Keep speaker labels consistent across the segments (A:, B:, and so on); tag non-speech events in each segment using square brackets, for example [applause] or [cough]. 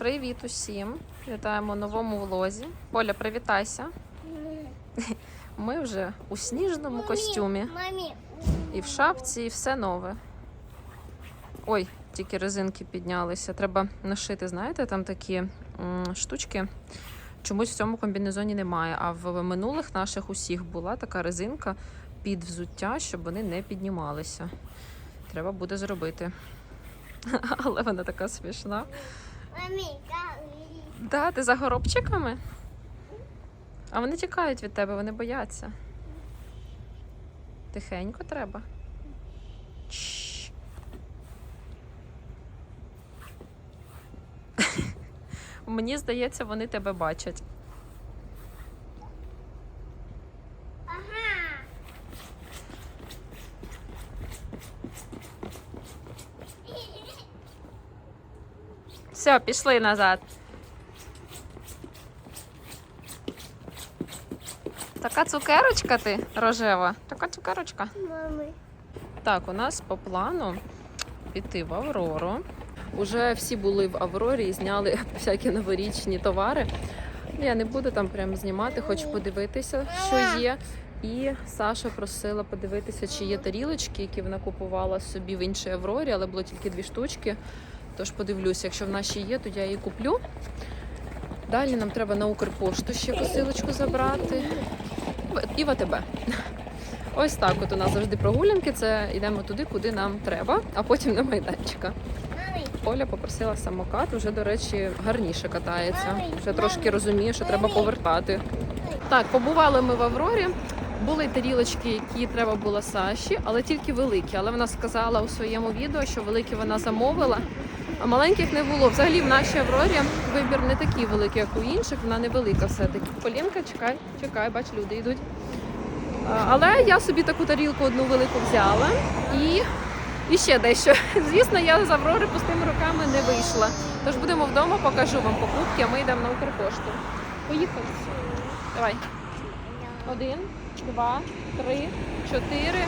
A: Привіт усім! Вітаємо новому влозі. Поля, привітайся. Ми вже у сніжному костюмі. І в шапці, і все нове. Ой, тільки резинки піднялися. Треба нашити, знаєте, там такі штучки. Чомусь в цьому комбінезоні немає. А в минулих наших усіх була така резинка під взуття, щоб вони не піднімалися. Треба буде зробити. [laughs] Але вона така смішна. Да, ти за горобчиками? А вони тікають від тебе, вони бояться. Тихенько треба. [laughs] Мені здається, вони тебе бачать. Все, пішли назад. Така цукерочка ти рожева. Така цукерочка.
B: Мами.
A: Так, у нас по плану піти в Аврору. Уже всі були в Аврорі і зняли [laughs] всякі новорічні товари. Я не буду там прям знімати, хочу подивитися, що є. І Саша просила подивитися, чи є тарілочки, які вона купувала собі в іншій Аврорі, але було тільки дві штучки. Тож подивлюся, якщо в нашій є, то я її куплю. Далі нам треба на Укрпошту ще посилочку забрати. І в АТБ. Ось так от у нас завжди прогулянки. Це йдемо туди, куди нам треба, а потім на майданчика. Оля попросила самокат, вже, до речі, гарніше катається. Вже трошки розуміє, що треба повертати. Так, побували ми в Аврорі. Були тарілочки, які треба було Саші, але тільки великі. Але вона сказала у своєму відео, що великі вона замовила, а маленьких не було. Взагалі в нашій Аврорі вибір не такий великий, як у інших. Вона невелика все-таки. Полінка, чекай, чекай, бач, люди йдуть. Але я собі таку тарілку одну велику взяла і, і ще дещо. [laughs] Звісно, я з Аврори пустими руками не вийшла. Тож будемо вдома, покажу вам покупки, а ми йдемо на Укрпошту. Поїхали. Давай. Один, два, три, чотири,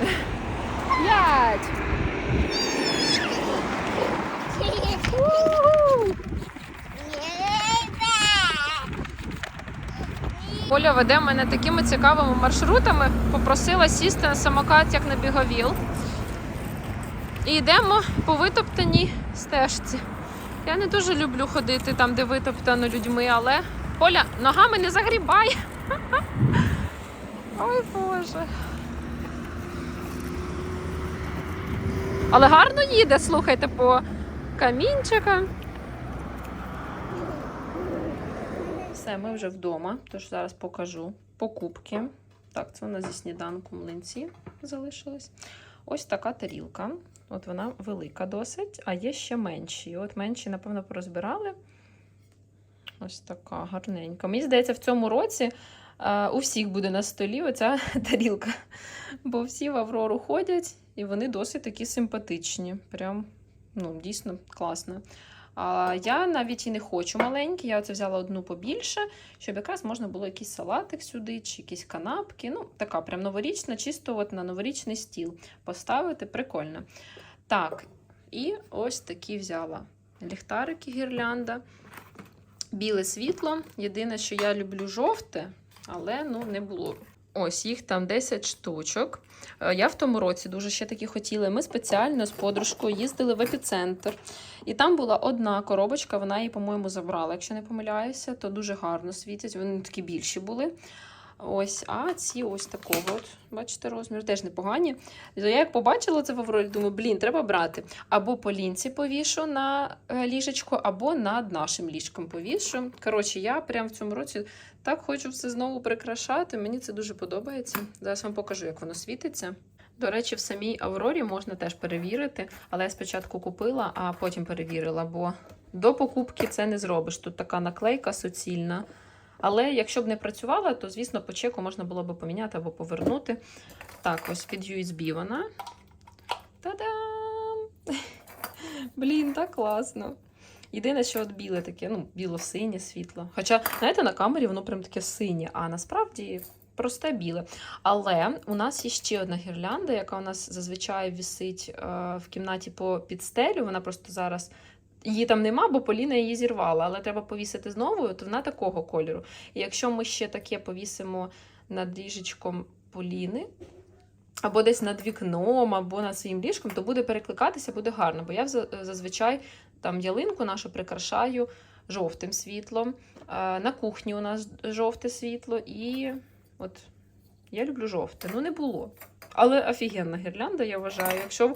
A: [laughs] п'ять. Поля веде мене такими цікавими маршрутами. Попросила сісти на самокат, як на біговіл. І йдемо по витоптаній стежці. Я не дуже люблю ходити там, де витоптано людьми, але Поля ногами не загрібай. [laughs] Ой Боже. Але гарно їде, слухайте, по камінчикам. Все, ми вже вдома, тож зараз покажу покупки. Так, це нас зі сніданку млинці залишились. Ось така тарілка. От вона велика досить, а є ще менші. От менші, напевно, порозбирали. Ось така гарненька. Мені здається, в цьому році е, у всіх буде на столі оця [laughs] тарілка. Бо всі в Аврору ходять, і вони досить такі симпатичні. Прям ну, дійсно класно. А я навіть і не хочу маленькі, я оце взяла одну побільше, щоб якраз можна було якийсь салатик сюди, чи якісь канапки. Ну, така прям новорічна, чисто от на новорічний стіл поставити. Прикольно. Так, і ось такі взяла ліхтарики гірлянда. Біле світло. Єдине, що я люблю жовте, але ну не було. Ось їх там 10 штучок. Е, Я в тому році дуже ще такі хотіла. Ми спеціально з подружкою їздили в епіцентр. І там була одна коробочка, вона її, по-моєму, забрала, якщо не помиляюся, то дуже гарно світять. Вони такі більші були. Ось, а ці ось такого, от, бачите, розмір, теж непогані. Я як побачила це в думаю, блін, треба брати. Або по лінці повішу на е, ліжечко, або над нашим ліжком повішу. Коротше, я прям в цьому році так хочу все знову прикрашати. Мені це дуже подобається. Зараз вам покажу, як воно світиться. До речі, в самій Аврорі можна теж перевірити, але я спочатку купила, а потім перевірила, бо до покупки це не зробиш. Тут така наклейка суцільна. Але якщо б не працювала, то, звісно, по чеку можна було б поміняти або повернути. Так, ось під USB вона. Та-дам! [laughs] Блін, так класно. Єдине, що от біле таке, ну, біло-синє світло. Хоча, знаєте, на камері воно прям таке синє, а насправді просте біле. Але у нас є ще одна гірлянда, яка у нас зазвичай висить е, в кімнаті по підстелю. Вона просто зараз Її там нема, бо Поліна її зірвала, але треба повісити знову, то вона такого кольору. І якщо ми ще таке повісимо над ліжечком Поліни, або десь над вікном, або над своїм ліжком, то буде перекликатися, буде гарно. Бо я за- зазвичай там ялинку нашу прикрашаю жовтим світлом. На кухні у нас жовте світло, і от я люблю жовте. Ну, не було. Але офігенна гірлянда, я вважаю. Якщо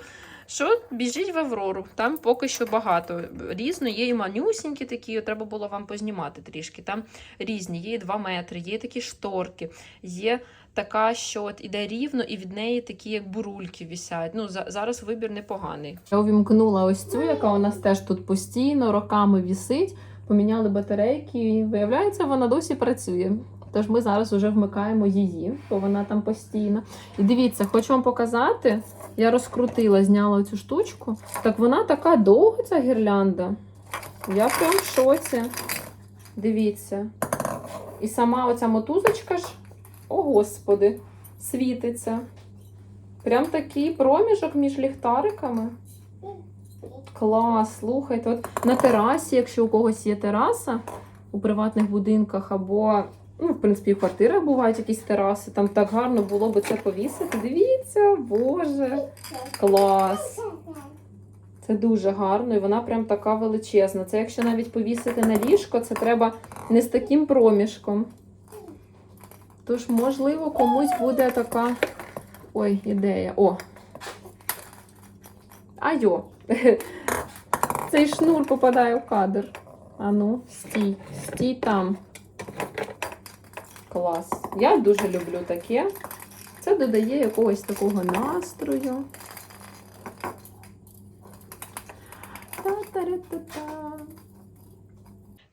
A: що, біжіть в Аврору, там поки що багато. Різно, є і манюсінькі такі, треба було вам познімати трішки. Там різні, є і 2 метри, є такі шторки, є така, що от іде рівно, і від неї такі, як бурульки вісять. Ну, за- зараз вибір непоганий. Я увімкнула ось цю, яка у нас теж тут постійно, роками вісить. Поміняли батарейки, і виявляється, вона досі працює. Тож ми зараз вже вмикаємо її, бо вона там постійно. І дивіться, хочу вам показати. Я розкрутила, зняла цю штучку. Так вона така довга, ця гірлянда. Я прям в шоці. Дивіться. І сама оця мотузочка ж, о господи, світиться. Прям такий проміжок між ліхтариками. Клас, слухайте. От на терасі, якщо у когось є тераса у приватних будинках, або, ну, в принципі, в квартирах бувають якісь тераси, там так гарно було би це повісити. Дивіться, боже, клас. Це дуже гарно, і вона прям така величезна. Це якщо навіть повісити на ліжко, це треба не з таким проміжком. Тож, можливо, комусь буде така. Ой, ідея. О. Айо. [laughs] Цей шнур попадає в кадр. Ану, стій, стій там. Клас. Я дуже люблю таке. Це додає якогось такого настрою. Та-та-ра-та-та.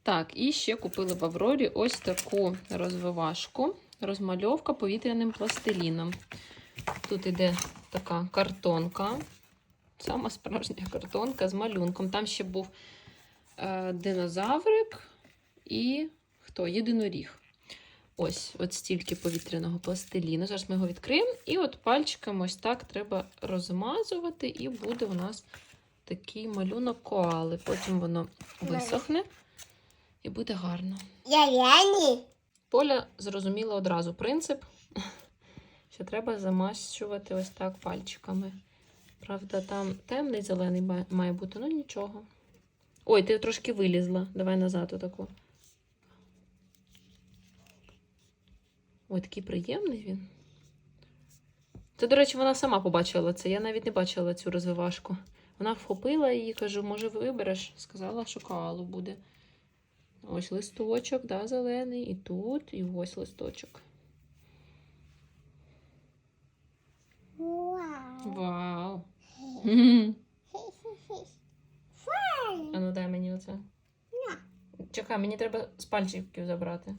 A: Так, і ще купили в Аврорі ось таку розвивашку. Розмальовка повітряним пластиліном. Тут іде така картонка. Сама справжня картонка з малюнком. Там ще був е, динозаврик і хто? Єдиноріг. Ось, от стільки повітряного пластиліну. Зараз ми його відкриємо. І от пальчиком ось так треба розмазувати, і буде у нас такий малюнок коали. Потім воно висохне і буде гарно. Поля зрозуміла одразу принцип, [laughs] що треба замащувати ось так пальчиками. Правда, там темний зелений має бути, ну нічого. Ой, ти трошки вилізла. Давай назад отаку. Ой, такий приємний він. Це, до речі, вона сама побачила це. Я навіть не бачила цю розвивашку. Вона вхопила її, кажу, може, вибереш? Сказала, що каалу буде. Ось листочок, да, зелений, і тут, і ось листочок.
B: Вау.
A: Вау! А ну дай мені оце. Чекай, мені треба з пальчиків забрати.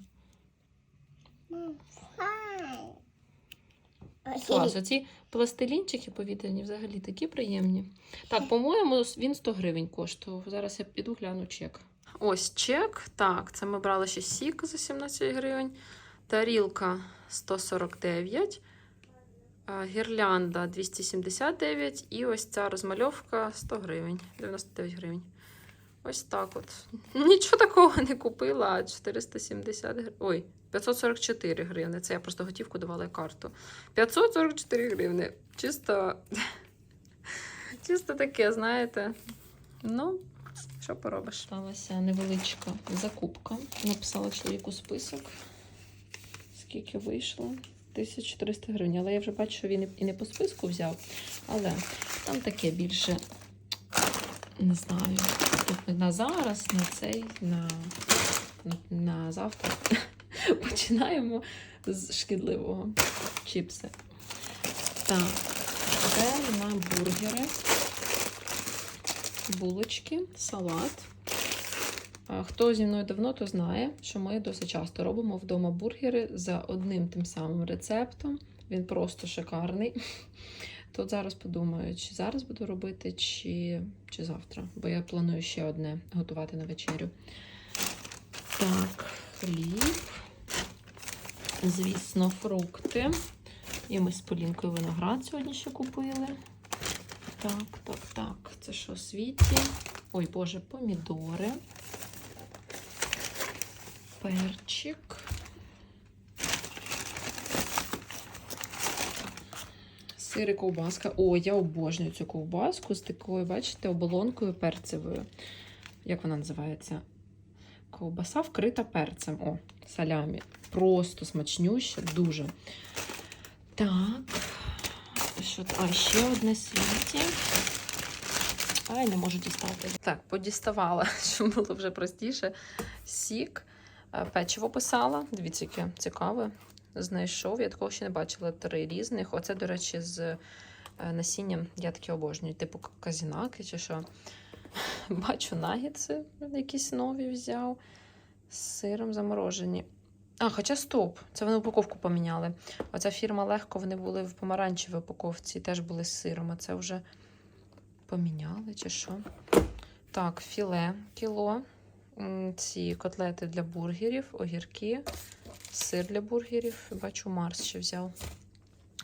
A: Клас, оці пластилінчики повітряні взагалі такі приємні. Так, по-моєму, він 100 гривень коштував. Зараз я піду гляну чек. Ось чек. Так, це ми брали ще сік за 17 гривень. Тарілка 149. Гірлянда 279 і ось ця розмальовка 100 гривень, 99 гривень. Ось так от. [laughs] Нічого такого не купила, 470 гривень. Ой, 544 гривни. Це я просто готівку давала карту. 544 гривни. Чисто, [laughs] чисто таке, знаєте. Ну, що поробиш? Сталася невеличка закупка. Написала чоловіку список. Скільки вийшло? 1400 гривень. Але я вже бачу, що він і не по списку взяв. Але там таке більше, не знаю, на зараз, на цей, на, на завтра. [laughs] Починаємо з шкідливого чіпси. Так, це на бургери, булочки, салат. Хто зі мною давно, то знає, що ми досить часто робимо вдома бургери за одним тим самим рецептом. Він просто шикарний. [laughs] Тут зараз подумаю, чи зараз буду робити, чи, чи завтра, бо я планую ще одне готувати на вечерю. Так, хліб. Звісно, фрукти. І ми з Полінкою виноград сьогодні ще купили. Так, так, так. Це що, світі? Ой, Боже, помідори. Перчик. Сир і ковбаска. О, я обожнюю цю ковбаску з такою, бачите, оболонкою перцевою. Як вона називається? Ковбаса вкрита перцем. О, салямі. Просто смачнюща, дуже. Так. Що? А, ще одне світі. Ай, не можу дістати. Так, подіставала, [laughs] щоб було вже простіше. Сік, е, печиво писала. Дивіться, яке цікаве. Знайшов. Я такого ще не бачила. Три різних. Оце, до речі, з е, насінням я таке обожнюю. Типу казінаки чи що. [laughs] Бачу нагетси якісь нові взяв. З сиром заморожені. А, хоча стоп, це вони упаковку поміняли. Оця фірма легко, вони були в помаранчевій упаковці, теж були з сиром, а це вже поміняли чи що. Так, філе кіло. Ці котлети для бургерів, огірки, сир для бургерів. Бачу, Марс ще взяв.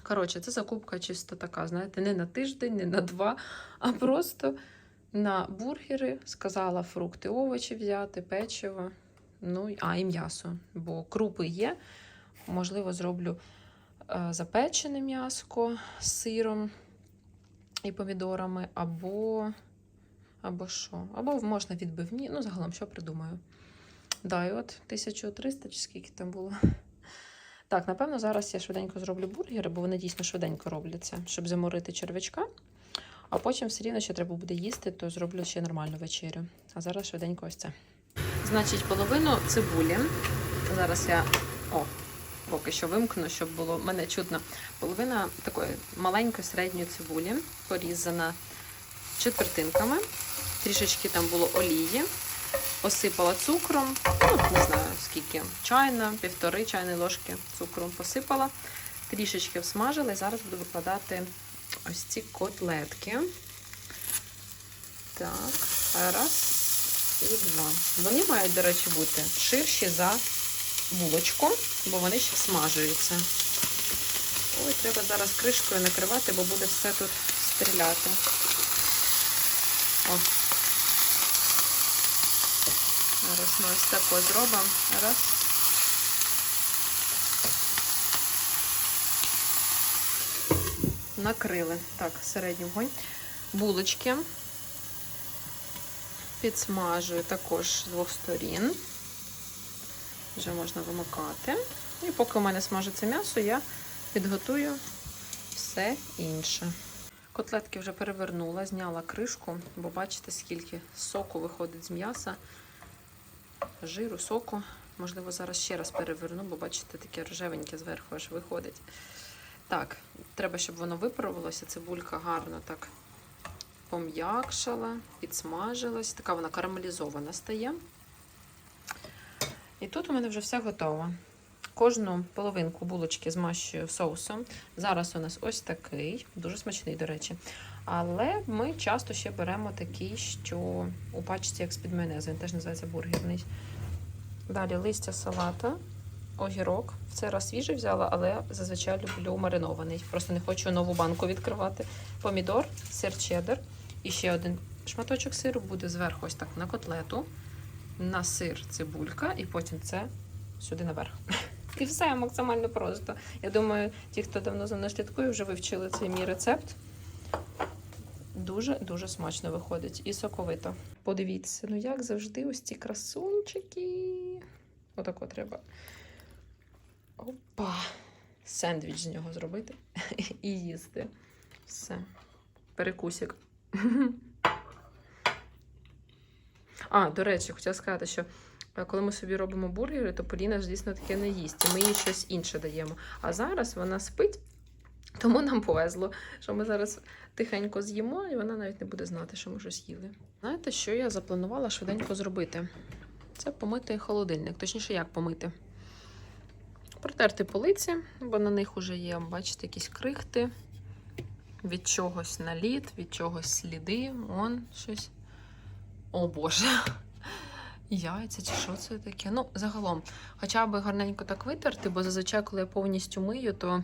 A: Коротше, це закупка чисто така, знаєте, не на тиждень, не на два, а просто на бургери. Сказала фрукти, овочі взяти, печиво. Ну, а, і м'ясо, бо крупи є. Можливо, зроблю е, запечене м'яско з сиром і помідорами, або, або що? Або можна відбивні. Ну, загалом, що придумаю. Да, і от 1300 чи скільки там було. Так, напевно, зараз я швиденько зроблю бургери, бо вони дійсно швиденько робляться, щоб заморити червячка. А потім все рівно ще треба буде їсти, то зроблю ще нормальну вечерю. А зараз швиденько ось це. Значить, половину цибулі. Зараз я о, поки що вимкну, щоб було мене чутно. Половина такої маленької середньої цибулі, порізана четвертинками. Трішечки там було олії. Посипала цукром, ну, не знаю скільки, чайна, півтори чайної ложки цукру посипала, трішечки всмажила і зараз буду викладати ось ці котлетки. Так, раз і два. Вони мають, до речі, бути ширші за булочку, бо вони ще смажуються. Ой, треба зараз кришкою накривати, бо буде все тут стріляти. О. Зараз ми ось тако зробимо. Раз. Накрили. Так, середній вогонь. Булочки. Підсмажую також з двох сторін. Вже можна вимикати. І поки у мене смажиться м'ясо, я підготую все інше. Котлетки вже перевернула, зняла кришку, бо бачите, скільки соку виходить з м'яса, жиру, соку. Можливо, зараз ще раз переверну, бо бачите, таке рожевеньке зверху аж виходить. Так, треба, щоб воно виправилося. Цибулька гарно так пом'якшала, підсмажилась. Така вона карамелізована стає. І тут у мене вже все готово. Кожну половинку булочки змащую соусом. Зараз у нас ось такий, дуже смачний, до речі. Але ми часто ще беремо такий, що у пачці як з-під майонезу, він теж називається бургерний. Далі листя салата, огірок. В цей раз свіжий взяла, але зазвичай люблю маринований. Просто не хочу нову банку відкривати. Помідор, сир чеддер. І ще один шматочок сиру буде зверху ось так на котлету, на сир цибулька, і потім це сюди наверх. [laughs] І все максимально просто. Я думаю, ті, хто давно за мною слідкує, вже вивчили цей мій рецепт. Дуже-дуже смачно виходить і соковито. Подивіться, ну як завжди, ось ці красунчики. Отако треба. Опа! Сендвіч з нього зробити [laughs] і їсти. Все. Перекусик. [laughs] А, до речі, хотіла сказати, що е, коли ми собі робимо бургери, то Поліна ж дійсно таке не їсть. І ми їй щось інше даємо. А зараз вона спить, тому нам повезло, що ми зараз тихенько з'їмо, і вона навіть не буде знати, що ми щось їли. Знаєте, що я запланувала швиденько зробити? Це помити холодильник. Точніше, як помити? Протерти полиці, бо на них вже є, бачите, якісь крихти. Від чогось наліт, від чогось сліди. Он щось. О Боже. [laughs] Яйця чи що це таке? Ну, загалом, хоча б гарненько так витерти, бо зазвичай, коли я повністю мию, то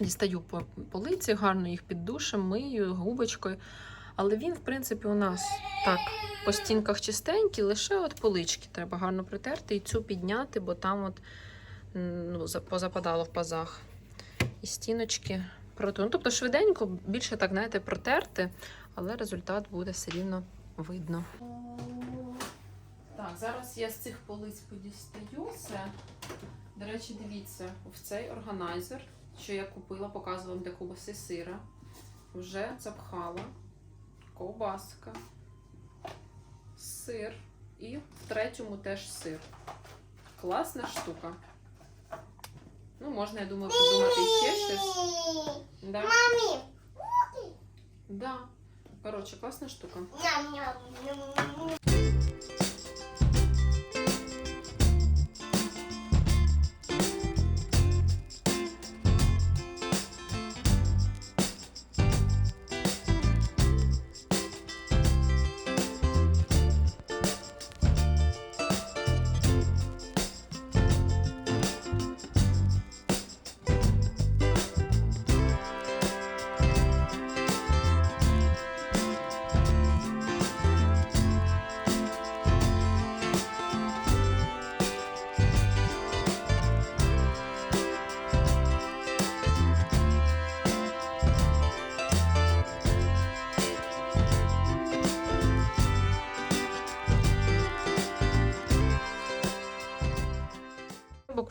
A: дістаю по полиці, гарно їх під душем, мию губочкою. Але він, в принципі, у нас так по стінках чистенький, лише от полички треба гарно притерти і цю підняти, бо там от ну, позападало в пазах. І стіночки проту. Ну, тобто швиденько, більше так, знаєте, протерти, але результат буде все рівно видно. Так, зараз я з цих полиць подістаю. До речі, дивіться, в цей органайзер, що я купила, показувала для кубаси сира. Вже запхала ковбаска, сир і в третьому теж сир. Класна штука. Ну, можна, я думаю, придумати ще щось. Да?
B: Мамі.
A: Да. Коротше, класна штука.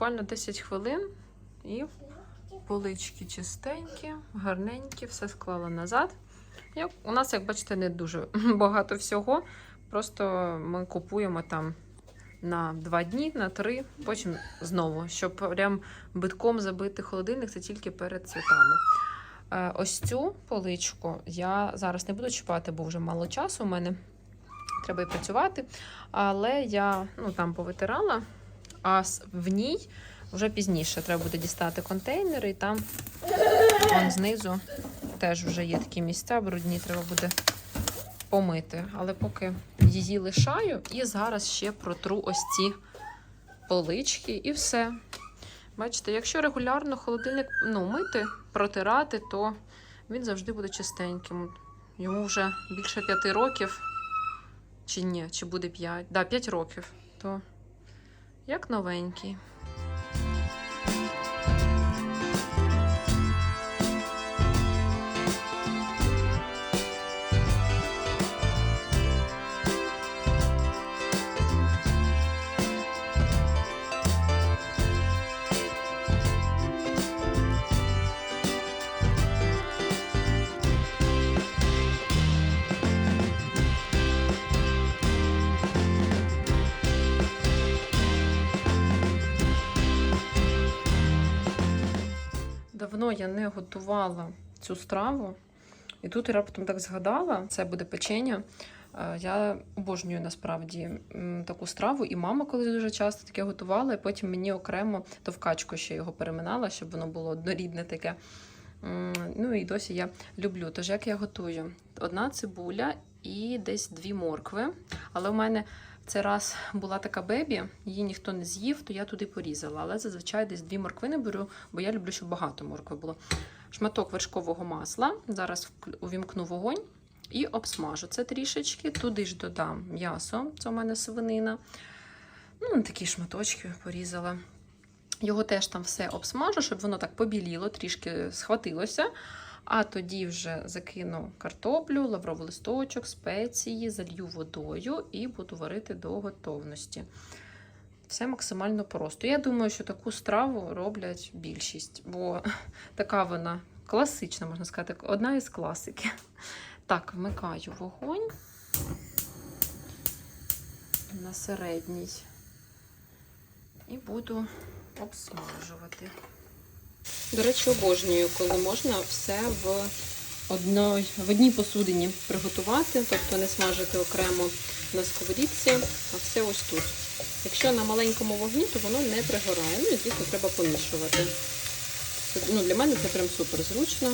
A: Буквально 10 хвилин і полички чистенькі, гарненькі, все склала назад. Як, у нас, як бачите, не дуже [laughs] багато всього. Просто ми купуємо там на 2 дні, на 3, потім знову, щоб прям битком забити холодильник, це тільки перед святами. Е, Ось цю поличку я зараз не буду чіпати, бо вже мало часу у мене. Треба і працювати. Але я ну, там повитирала, а в ній вже пізніше треба буде дістати контейнери, і там вон знизу теж вже є такі місця, брудні, треба буде помити. Але поки її лишаю, і зараз ще протру ось ці полички і все. Бачите, якщо регулярно холодильник ну, мити, протирати, то він завжди буде чистеньким. Йому вже більше п'яти років. Чи ні, чи буде 5? Да, 5 років. То як новенький. Давно я не готувала цю страву, і тут я раптом так згадала, це буде печення. Е, Я обожнюю насправді таку страву, і мама колись дуже часто таке готувала, і потім мені окремо то в ще його переминала, щоб воно було однорідне таке. Ну і досі я люблю. Тож як я готую? Одна цибуля і десь дві моркви. Але в мене цей раз була така бебі, її ніхто не з'їв, то я туди порізала. Але зазвичай десь дві морквини беру, бо я люблю, щоб багато моркви було. Шматок вершкового масла. Зараз увімкну вогонь і обсмажу це трішечки. Туди ж додам м'ясо, це у мене свинина. Ну, такі шматочки порізала. Його теж там все обсмажу, щоб воно так побіліло, трішки схватилося. А тоді вже закину картоплю, лавровий листочок, спеції, залью водою і буду варити до готовності. Все максимально просто. Я думаю, що таку страву роблять більшість, бо [laughs] така вона класична, можна сказати, одна із класики. Так, вмикаю вогонь на середній і буду обсмажувати. До речі, обожнюю, коли можна все в, одной, в одній посудині приготувати, тобто не смажити окремо на сковорідці, а все ось тут. Якщо на маленькому вогні, то воно не пригорає. Ну і звісно, треба помішувати. Ну, для мене це прям супер зручно,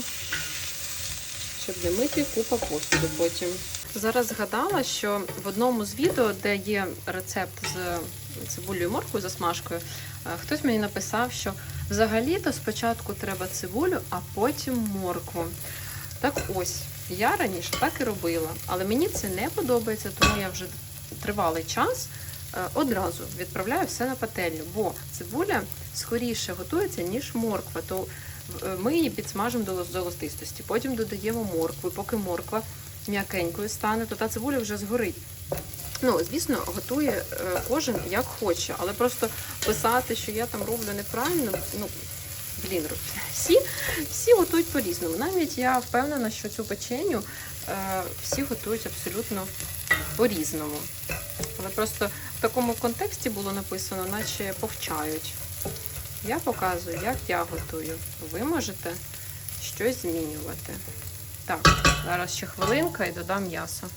A: щоб не мити купа посуду потім. Зараз згадала, що в одному з відео, де є рецепт з цибулею і морквою за смажкою, е, хтось мені написав, що взагалі-то спочатку треба цибулю, а потім моркву. Так ось, Я раніше так і робила, але мені це не подобається, тому я вже тривалий час е, одразу відправляю все на пательню, бо цибуля скоріше готується, ніж морква. То е, ми її підсмажимо до золотистості, потім додаємо моркву, поки морква м'якенькою стане, то та цибуля вже згорить. Ну, звісно, готує е, кожен як хоче, але просто писати, що я там роблю неправильно, ну блін, всі, всі готують по-різному. Навіть я впевнена, що цю печеню е, всі готують абсолютно по-різному. Але просто в такому контексті було написано, наче повчають. Я показую, як я готую. Ви можете щось змінювати. Так, зараз ще хвилинка і додам м'ясо.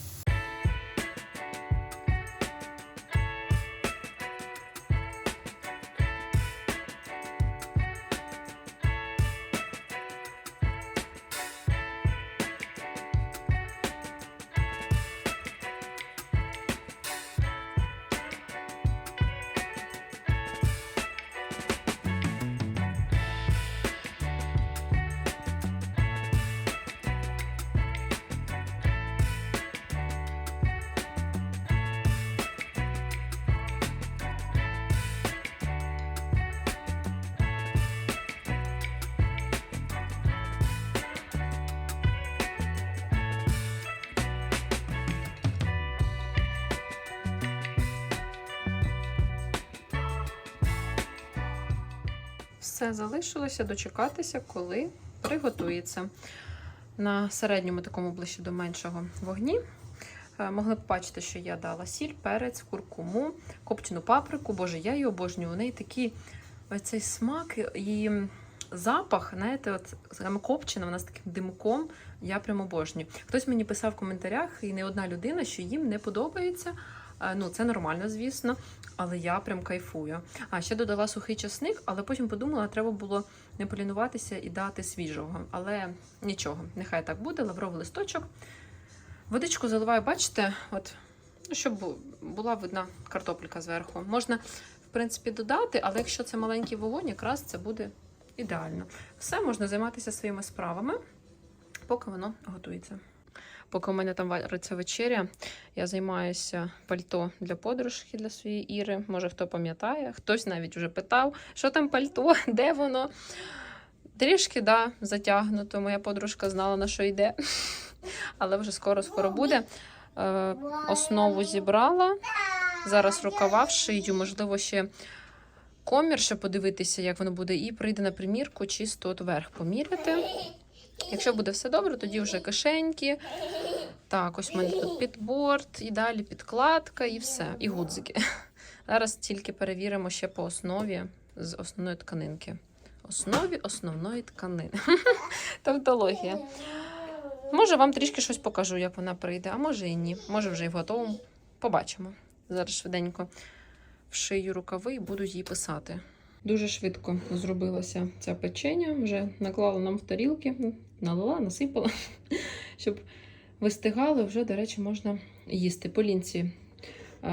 A: Все залишилося дочекатися, коли приготується. На середньому, такому ближче до меншого вогні. Е, Могли б бачити, що я дала сіль, перець, куркуму, копчену паприку. Боже, я її обожнюю. У неї такий оцей смак і запах, знаєте, от саме копчена, вона з таким димком. Я прям обожнюю. Хтось мені писав в коментарях, і не одна людина, що їм не подобається. Е, Ну, це нормально, звісно, але я прям кайфую. А ще додала сухий часник, але потім подумала, треба було не полінуватися і дати свіжого. Але нічого, нехай так буде, лавровий листочок. Водичку заливаю, бачите, от, ну, щоб була видна картопелька зверху. Можна, в принципі, додати, але якщо це маленький вогонь, якраз це буде ідеально. Все, можна займатися своїми справами, поки воно готується. Поки у мене там вариться вечеря, я займаюся пальто для подружки для своєї Іри. Може, хто пам'ятає, хтось навіть вже питав, що там пальто, [laughs] де воно. Трішки, да, затягнуто. Моя подружка знала, на що йде. [laughs] Але вже скоро-скоро буде. Е, основу зібрала. Зараз рукава вшию, можливо, ще комір, ще подивитися, як воно буде, і прийде на примірку, чисто от верх поміряти. Якщо буде все добре, тоді вже кишеньки. Так, ось у мене тут підборд, і далі підкладка, і все, і гудзики. [laughs] Зараз тільки перевіримо ще по основі з основної тканинки. Основі основної тканини. [laughs] Тавтологія. Може, вам трішки щось покажу, як вона прийде, а може і ні. Може, вже і в готовому. Побачимо. Зараз швиденько вшию рукави і буду її писати. Дуже швидко зробилася ця печення. Вже наклала нам в тарілки, ну, налила, насипала, [laughs] щоб вистигали. Вже, до речі, можна їсти. По лінці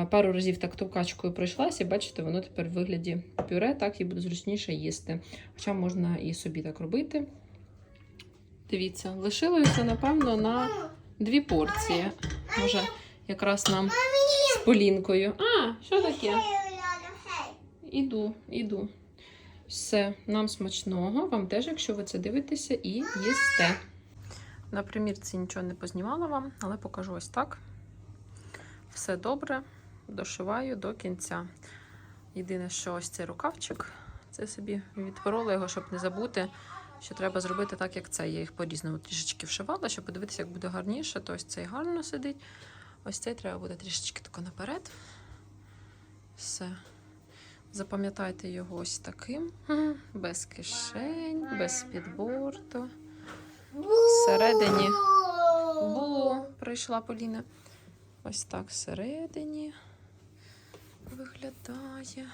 A: пару разів так товкачкою пройшлася, і бачите, воно тепер в вигляді пюре, так і буде зручніше їсти. Хоча можна і собі так робити. Дивіться, лишилося, напевно, на дві порції. Може, якраз нам з полінкою. А, що таке? Іду, іду. Все, нам смачного. Вам теж, якщо ви це дивитеся і їсте. На примірці нічого не познімала вам, але покажу ось так. Все добре, дошиваю до кінця. Єдине, що ось цей рукавчик, це собі відпорола його, щоб не забути, що треба зробити так, як це. Я їх по-різному трішечки вшивала, щоб подивитися, як буде гарніше. То ось цей гарно сидить. Ось цей треба буде трішечки тако наперед. Все. Запам'ятайте його ось таким, без кишень, без підборту. Всередині Бу, прийшла Поліна. Ось так всередині виглядає.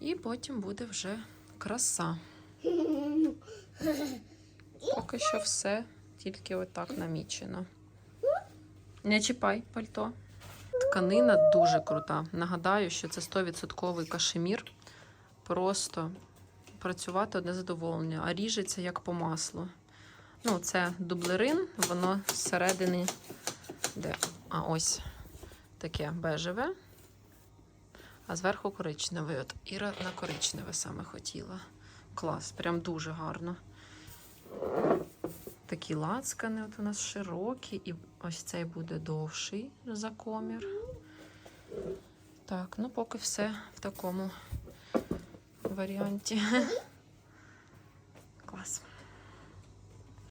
A: І потім буде вже краса. Поки що все тільки отак намічено. Не чіпай пальто. Тканина дуже крута. Нагадаю, що це 100% кашемір. Просто працювати одне задоволення, а ріжеться як по маслу. Ну, це дублерин, воно зсередини, де, а ось таке бежеве, а зверху коричневий. От Іра на коричневе саме хотіла. Клас, прям дуже гарно. Такі лацкани от у нас широкі, і ось цей буде довший за комір. Так, ну поки все в такому варіанті. Клас.